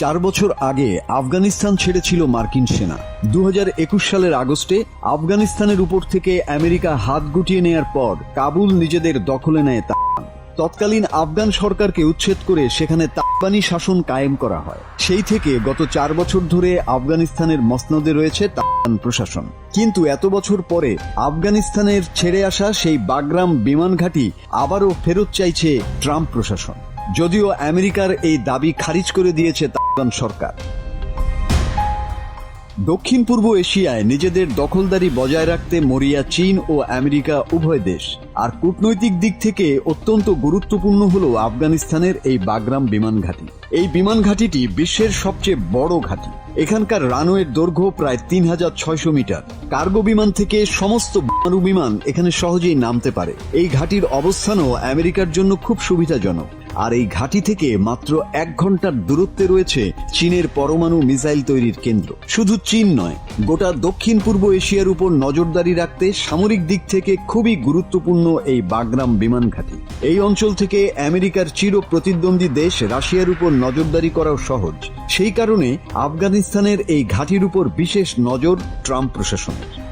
চার বছর আগে আফগানিস্তান ছেড়েছিল মার্কিন সেনা। দু হাজার একুশ সালের আগস্টে আফগানিস্তানের উপর থেকে আমেরিকা হাত গুটিয়ে নেয়ার পর কাবুল নিজেদের দখলে নেয় তালেবান তৎকালীন আফগান সরকারকে উচ্ছেদ করে সেখানে তালেবানি শাসন কায়েম করা হয়। সেই থেকে গত চার বছর ধরে আফগানিস্তানের মসনদে রয়েছে তালেবান প্রশাসন। কিন্তু এত বছর পরে আফগানিস্তানের ছেড়ে আসা সেই বাগরাম বিমান ঘাঁটি আবারও ফেরত চাইছে ট্রাম্প প্রশাসন। যদিও আমেরিকার এই দাবি খারিজ করে দিয়েছে তালেবান সরকার। দক্ষিণ পূর্ব এশিয়ায় নিজেদের দখলদারি বজায় রাখতে মরিয়া চীন ও আমেরিকা উভয় দেশ। আর কূটনৈতিক দিক থেকে অত্যন্ত গুরুত্বপূর্ণ হল আফগানিস্তানের এই বাগরাম বিমান ঘাঁটি। এই বিমান ঘাঁটিটি বিশ্বের সবচেয়ে বড় ঘাঁটি। এখানকার রানওয়ের দৈর্ঘ্য প্রায় তিন হাজার ছয়শো মিটার। কার্গো বিমান থেকে সমস্ত বিমান এখানে সহজেই নামতে পারে। এই ঘাঁটির অবস্থানও আমেরিকার জন্য খুব সুবিধাজনক। আর এই ঘাঁটি থেকে মাত্র এক ঘণ্টার দূরত্বে রয়েছে চীনের পরমাণু মিসাইল তৈরির কেন্দ্র। শুধু চীন নয়, গোটা দক্ষিণ পূর্ব এশিয়ার উপর নজরদারি রাখতে সামরিক দিক থেকে খুবই গুরুত্বপূর্ণ এই বাগরাম বিমান ঘাঁটি। এই অঞ্চল থেকে আমেরিকার চির প্রতিদ্বন্দ্বী দেশ রাশিয়ার উপর নজরদারি করাও সহজ। সেই কারণে আফগানিস্তানের এই ঘাঁটির উপর বিশেষ নজর ট্রাম্প প্রশাসনের।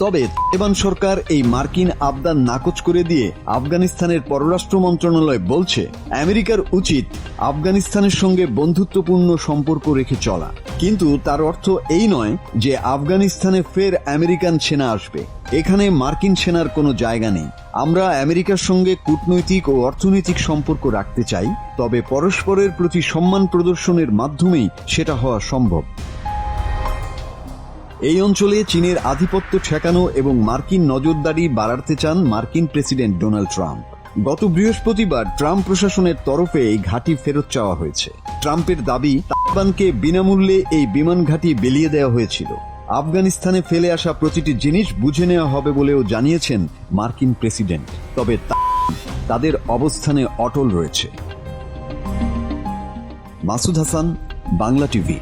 তবে তালেবান সরকার এই মার্কিন আবদান নাকচ করে দিয়ে আফগানিস্তানের পররাষ্ট্র মন্ত্রণালয় বলছে, আমেরিকার উচিত আফগানিস্তানের সঙ্গে বন্ধুত্বপূর্ণ সম্পর্ক রেখে চলা। কিন্তু তার অর্থ এই নয় যে আফগানিস্তানে ফের আমেরিকান সেনা আসবে। এখানে মার্কিন সেনার কোনো জায়গা নেই। আমরা আমেরিকার সঙ্গে কূটনৈতিক ও অর্থনৈতিক সম্পর্ক রাখতে চাই, তবে পরস্পরের প্রতি সম্মান প্রদর্শনের মাধ্যমেই সেটা হওয়া সম্ভব। এই অঞ্চলে চীনের আধিপত্য ঠেকানো এবং মার্কিন নজরদারি বাড়াতে চান মার্কিন প্রেসিডেন্ট ডোনাল্ড ট্রাম্প। গত বৃহস্পতিবার ট্রাম্প প্রশাসনের তরফে এই ঘাঁটি ফেরত চাওয়া হয়েছে। ট্রাম্পের দাবি, তালেবানকে বিনামূল্যে এই বিমান ঘাঁটি বেলিয়ে দেওয়া হয়েছিল। আফগানিস্তানে ফেলে আসা প্রতিটি জিনিস বুঝে নেওয়া হবে বলেও জানিয়েছেন মার্কিন প্রেসিডেন্ট। তবে তাদের অবস্থানে অটল রয়েছে। মাসুদ হাসান, বাংলা টিভি।